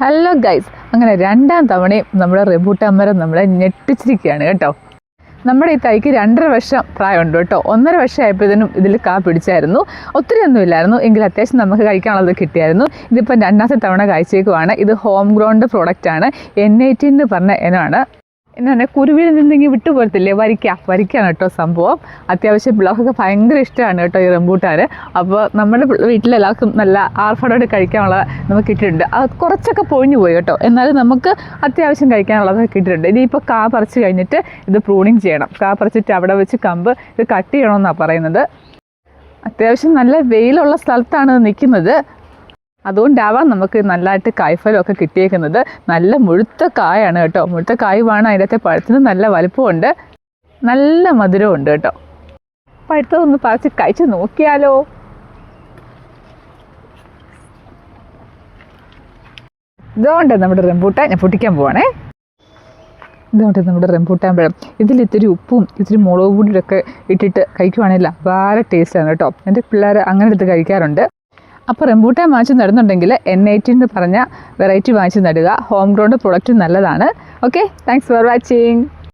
Hello guys അങ്ങനെ രണ്ടാം തവണയും നമ്മുടെ റെബൂട്ടാൻ നമ്മളെ ഞെട്ടിച്ചിരിക്കുകയാണ് കേട്ടോ. നമ്മുടെ ഈ തൈക്ക് രണ്ടര വർഷം പ്രായമുണ്ട് കേട്ടോ. ഒന്നര വർഷം ആയപ്പോഴത്തേനും ഇതിൽ കാ പിടിച്ചായിരുന്നു. ഒത്തിരി ഒന്നും ഇല്ലായിരുന്നു. എങ്കിൽ അത്യാവശ്യം നമുക്ക് കഴിക്കാനുള്ളത് കിട്ടിയായിരുന്നു. ഇതിപ്പം രണ്ടാമത്തെ തവണ കാഴ്ചയേക്കുവാണ് ഇത് ഹോം ഗ്രൗണ്ട് പ്രോഡക്റ്റാണ് എൻ ഐറ്റി എന്ന് പറഞ്ഞ ഇനമാണ്. എന്നാണ് കുരുവിൽ നിന്നെങ്കിൽ വിട്ടുപോലത്തില്ലേ വരിക്ക. വരിക്കാണ് കേട്ടോ സംഭവം. അത്യാവശ്യം പിള്ളേർക്കൊക്കെ ഭയങ്കര ഇഷ്ടമാണ് കേട്ടോ ഈ റംബൂട്ടാൻ അപ്പോൾ നമ്മുടെ വീട്ടിലെല്ലാവർക്കും നല്ല ആർഫടോട് കഴിക്കാനുള്ള നമുക്ക് കിട്ടിയിട്ടുണ്ട്. അത് കുറച്ചൊക്കെ പൊഴിഞ്ഞു പോയി കേട്ടോ. എന്നാലും നമുക്ക് അത്യാവശ്യം കഴിക്കാനുള്ളതൊക്കെ കിട്ടിയിട്ടുണ്ട്. ഇനിയിപ്പോൾ കാ പറിച്ച് കഴിഞ്ഞിട്ട് ഇത് പ്രൂണിങ് ചെയ്യണം. കാ പറിച്ചിട്ട് അവിടെ വെച്ച് കമ്പ് ഇത് കട്ട് ചെയ്യണമെന്നാണ് പറയുന്നത്. അത്യാവശ്യം നല്ല വെയിലുള്ള സ്ഥലത്താണ് നിൽക്കുന്നത് അതുകൊണ്ടാവാം നമുക്ക് നല്ലതായിട്ട് കായ്ഫലമൊക്കെ കിട്ടിയേക്കുന്നത്. നല്ല മുഴുത്ത കായാണ് കേട്ടോ. മുഴുത്ത കായുമാണ് അതിന്റെ പഴത്തിന് നല്ല വലുപ്പമുണ്ട്. നല്ല മധുരമുണ്ട് കേട്ടോ. പഴുത്തതൊന്ന് പറിച്ച് കഴിച്ച് നോക്കിയാലോ? ഇതുകൊണ്ട് നമ്മുടെ റെമ്പൂട്ടാൻ ഞാൻ പൊട്ടിക്കാൻ പോവാണേ. ഇതുകൊണ്ട് നമ്മുടെ റെമ്പൂട്ടാൻ പഴം. ഇതിൽ ഇത്തിരി ഉപ്പും ഇത്തിരി മുളക് പൊടിയൊക്കെ ഇട്ടിട്ട് കഴിക്കുവാണെങ്കിൽ വളരെ ടേസ്റ്റാണ് കേട്ടോ. എന്റെ പിള്ളേർ അങ്ങനെ എടുത്ത് കഴിക്കാറുണ്ട്. അപ്പോൾ റെമ്പൂട്ടാൻ വാങ്ങിച്ച് നടുന്നുണ്ടെങ്കിൽ എൻ ഐറ്റി എന്ന് പറഞ്ഞ വെറൈറ്റി വാങ്ങിച്ച് നടുക. ഹോം ഗ്രൗണ്ട് പ്രൊഡക്റ്റ് നല്ലതാണ്. Okay thanks for watching